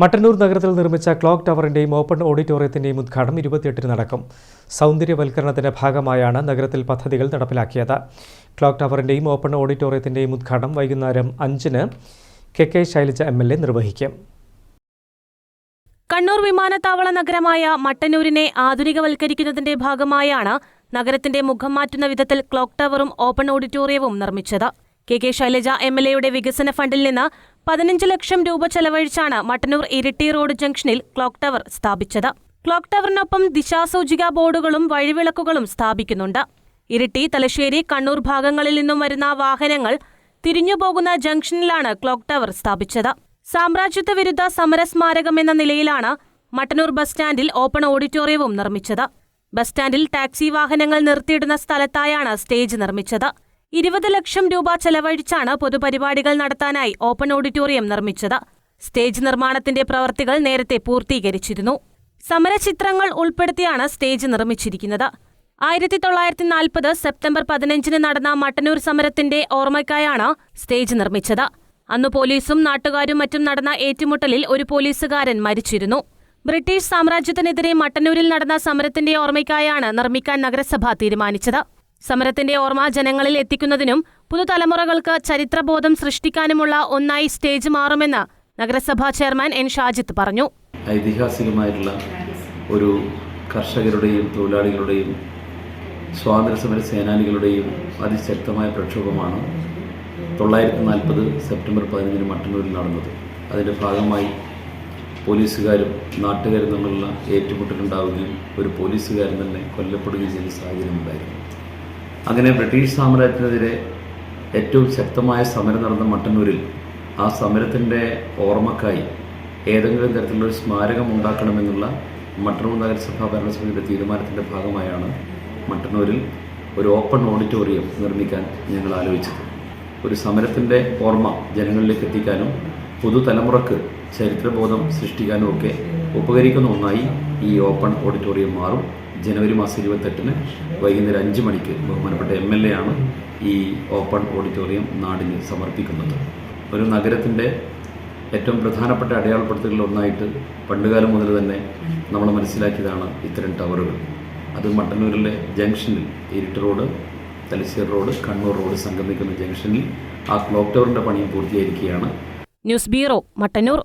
മട്ടന്നൂർ നഗരത്തിൽ നിർമ്മിച്ച clock ടവറിന്റെയും open ഓഡിറ്റോറിയത്തിന്റെയും ഉദ്ഘാടനം ഇരുപത്തിയെട്ടിന് നടക്കും. സൗന്ദര്യവൽക്കരണത്തിന്റെ ഭാഗമായാണ് നഗരത്തിൽ പദ്ധതികൾ നടപ്പിലാക്കിയത്. ക്ലോക്ക് ടവറിന്റെയും ഓപ്പൺ ഓഡിറ്റോറിയത്തിന്റെയും ഉദ്ഘാടനം വൈകുന്നേരം അഞ്ചിന് K K Shailaja M L A നിർവഹിക്കും. കണ്ണൂർ വിമാനത്താവള നഗരമായ മട്ടന്നൂരിനെ ആധുനികവൽക്കരിക്കുന്നതിന്റെ ഭാഗമായാണ് നഗരത്തിന്റെ മുഖം മാറ്റുന്ന വിധത്തിൽ ക്ലോക്ക് ടവറും ഓപ്പൺ ഓഡിറ്റോറിയവും നിർമ്മിച്ചത്. K K Shailaja M L എയുടെ വികസന ഫണ്ടിൽ നിന്ന് പതിനഞ്ച് ലക്ഷം രൂപ ചെലവഴിച്ചാണ് മട്ടന്നൂർ ഇരിട്ടി റോഡ് ജംഗ്ഷനിൽ ക്ലോക്ക് ടവർ സ്ഥാപിച്ചത്. ക്ലോക്ക് ടവറിനൊപ്പം ദിശാസൂചിക ബോർഡുകളും വഴിവിളക്കുകളും സ്ഥാപിക്കുന്നുണ്ട്. ഇരിട്ടി തലശ്ശേരി കണ്ണൂർ ഭാഗങ്ങളിൽ നിന്നും വരുന്ന വാഹനങ്ങൾ തിരിഞ്ഞുപോകുന്ന ജംഗ്ഷനിലാണ് ക്ലോക്ക് ടവർ സ്ഥാപിച്ചത്. സാമ്രാജ്യത്വ വിരുദ്ധ സമരസ്മാരകം എന്ന നിലയിലാണ് മട്ടന്നൂർ ബസ് സ്റ്റാൻഡിൽ ഓപ്പൺ ഓഡിറ്റോറിയവും നിർമ്മിച്ചത്. ബസ് സ്റ്റാൻഡിൽ ടാക്സി വാഹനങ്ങൾ നിർത്തിയിടുന്ന സ്ഥലത്തായാണ് സ്റ്റേജ് നിർമ്മിച്ചത്. ഇരുപത് ലക്ഷം രൂപ ചെലവഴിച്ചാണ് പൊതുപരിപാടികൾ നടത്താനായി ഓപ്പൺ ഓഡിറ്റോറിയം നിർമ്മിച്ചത്. സ്റ്റേജ് നിർമ്മാണത്തിന്റെ പ്രവർത്തികൾ നേരത്തെ പൂർത്തീകരിച്ചിരുന്നു. സമരചിത്രങ്ങൾ ഉൾപ്പെടുത്തിയാണ് സ്റ്റേജ് നിർമ്മിച്ചിരിക്കുന്നത്. ആയിരത്തി തൊള്ളായിരത്തി നാൽപ്പത് സെപ്റ്റംബർ പതിനഞ്ചിന് നടന്ന മട്ടന്നൂർ സമരത്തിന്റെ ഓർമ്മയ്ക്കായാണ് സ്റ്റേജ് നിർമ്മിച്ചത്. അന്ന് പോലീസും നാട്ടുകാരും മറ്റും നടന്ന ഏറ്റുമുട്ടലിൽ ഒരു പോലീസുകാരൻ മരിച്ചിരുന്നു. ബ്രിട്ടീഷ് സാമ്രാജ്യത്തിനെതിരെ മട്ടന്നൂരിൽ നടന്ന സമരത്തിന്റെ ഓർമ്മയ്ക്കായാണ് നിർമ്മിക്കാൻ നഗരസഭ തീരുമാനിച്ചത്. സമരത്തിന്റെ ഓർമ്മ ജനങ്ങളിൽ എത്തിക്കുന്നതിനും പുതുതലമുറകൾക്ക് ചരിത്രബോധം സൃഷ്ടിക്കാനുമുള്ള ഒന്നായി സ്റ്റേജ് മാറുമെന്ന് നഗരസഭാ ചെയർമാൻ എൻ ഷാജിത്ത് പറഞ്ഞു. ഐതിഹാസികമായിട്ടുള്ള ഒരു കർഷകരുടെയും തൊഴിലാളികളുടെയും സ്വാതന്ത്ര്യസമര സേനാനികളുടെയും അതിശക്തമായ പ്രക്ഷോഭമാണ് തൊള്ളായിരത്തി നാൽപ്പത് സെപ്റ്റംബർ പതിനഞ്ചിന് മട്ടന്നൂരിൽ നടന്നത്. അതിന്റെ ഭാഗമായി പോലീസുകാരും നാട്ടുകാരും തമ്മിലുള്ള ഏറ്റുമുട്ടലുണ്ടാവുകയും ഒരു പോലീസുകാരൻ തന്നെ കൊല്ലപ്പെടുകയും ചെയ്ത സാഹചര്യമുണ്ടായിരുന്നു അങ്ങനെ ബ്രിട്ടീഷ് സാമ്രാജ്യത്തിനെതിരെ ഏറ്റവും ശക്തമായ സമരം നടന്ന മട്ടന്നൂരിൽ ആ സമരത്തിന്റെ ഓർമ്മക്കായി ഏതെങ്കിലും തരത്തിലുള്ള സ്മാരകം ഉണ്ടാക്കണമെന്നുള്ള മട്ടന്നൂർ നഗരസഭാ ഭരണസമിതിയുടെ തീരുമാനത്തിന്റെ ഭാഗമായാണ് മട്ടന്നൂരിൽ ഒരു ഓപ്പൺ ഓഡിറ്റോറിയം നിർമ്മിക്കാൻ ഞങ്ങൾ ആലോചിച്ചത്. ഒരു സമരത്തിന്റെ ഓർമ്മ ജനങ്ങളിലേക്ക് എത്തിക്കാനും പുതുതലമുറക്ക് ചരിത്രബോധം സൃഷ്ടിക്കാനും ഒക്കെ ഉപകരിക്കുന്ന ഒന്നായി ഈ ഓപ്പൺ ഓഡിറ്റോറിയം മാറും. ജനുവരി മാസം ഇരുപത്തെട്ടിന് വൈകുന്നേരം അഞ്ച് മണിക്ക് ബഹുമാനപ്പെട്ട എം എൽ എ ആണ് ഈ ഓപ്പൺ ഓഡിറ്റോറിയം നാടിന് സമർപ്പിക്കുന്നത്. ഒരു നഗരത്തിന്റെ ഏറ്റവും പ്രധാനപ്പെട്ട അടയാളപ്പെടുത്തലുകളിൽ ഒന്നായിട്ട് പണ്ടുകാലം മുതൽ തന്നെ നമ്മൾ മനസ്സിലാക്കിയതാണ് ഇത്തരം ടവറുകൾ. അത് മട്ടന്നൂരിലെ ജംഗ്ഷനിൽ Iritty road Thalassery road Kannur road സംഗമിക്കുന്ന ജംഗ്ഷനിൽ ആ ക്ലോക്ക് ടവറിന്റെ പണിയും പൂർത്തിയായിരിക്കുകയാണ്. News bureau Mattannur.